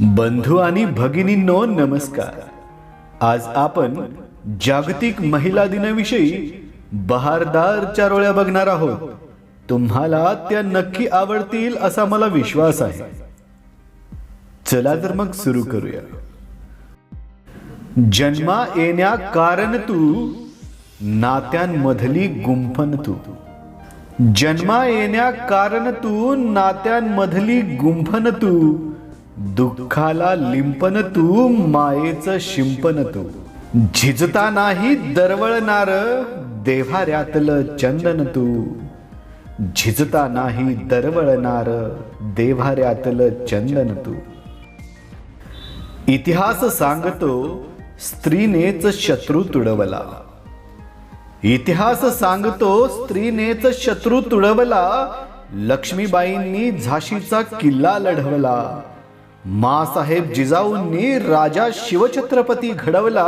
बंधू आणि भगिनींनो नमस्कार. आज आपण जागतिक महिला दिनाविषयी बहारदार चारोळ्या बघणार आहोत. तुम्हाला त्या नक्की आवडतील असा मला विश्वास आहे. चला तर मग सुरू करूया. जन्मा येण्या कारण तू नात्यांमधली गुंफन तू. जन्मा येण्या कारण तू नात्यांमधली गुंफन तू. दुःखाला लिंपन तू मायेचं शिंपन तू. झिजता नाही दरवळणार देव्हाऱ्यातलं चंदन तू. झिजता नाही दरवळणार देव्हाऱ्यातलं चंदन तू. इतिहास सांगतो स्त्रीनेच शत्रू तुडवला. इतिहास सांगतो स्त्रीनेच शत्रू तुडवला. लक्ष्मीबाईंनी झाशीचा किल्ला लढवला. मासाहेब जिजाऊंनी राजा शिवछत्रपती घडवला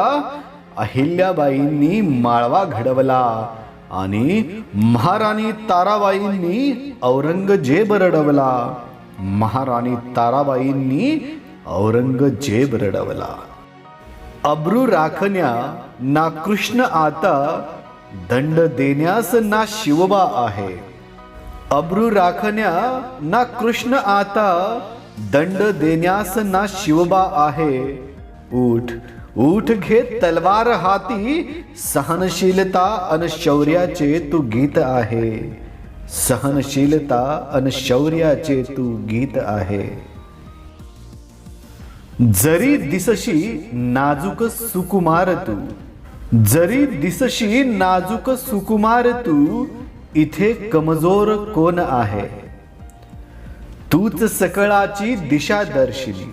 अहिल्याबाईंनी माळवा घडवला आणि महाराणी ताराबाईंनी औरंगजेब रडवला. महाराणी ताराबाईंनी औरंगजेब रडवला. अब्रू राखण्या ना कृष्ण आता दंड देण्यास ना शिवबा आहे. अब्रू राखण्या ना कृष्ण आता दंड देण्यास ना शिवबा आहे. उठ उठ घे तलवार हाती सहनशीलता अन शौर्याचे तू गीत आहे. सहनशीलता अन शौर्याचे तू गीत आहे. जरी दिसशी नाजूक सुकुमार तू जरी दिसशी नाजूक सुकुमार तू इथे कमजोर कोण आहे? तूच सकळाची दिशा दर्शिनी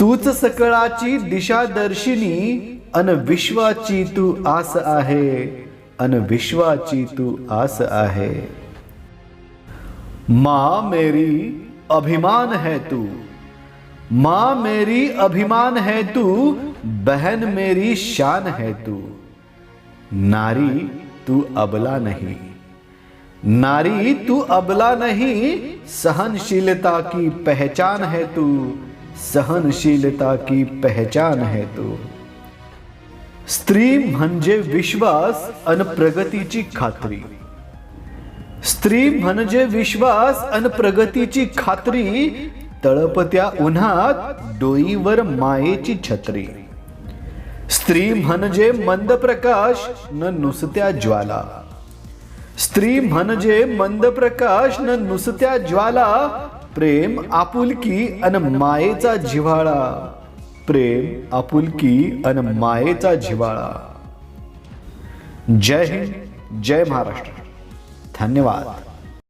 तूच सकळाची दिशा दर्शिनी अन विश्वाची तू आस आहे अन विश्वाची तू आस आहे. माँ मेरी अभिमान है तू. माँ मेरी अभिमान है तू बहन मेरी शान है तू. नारी तू अबला नहीं. नारी तू अबला नहीं सहनशीलता की पहचान है तू सहनशीलता की पहचान है तू। स्त्री म्हणजे विश्वास अन प्रगतीची खात्री। स्त्री म्हणजे विश्वास अन प्रगतीची खात्री तळपत्या उन्हात डोईवर मायेची छत्री। स्त्री म्हणजे मंद प्रकाश न नुसत्या ज्वाला। स्त्री म्हणजे मंद प्रकाश न नुसत्या ज्वाला प्रेम आपुलकी अन मायेचा जिव्हाळा. प्रेम आपुलकी अन मायेचा जिव्हाळा. जय हिंद जय महाराष्ट्र. धन्यवाद.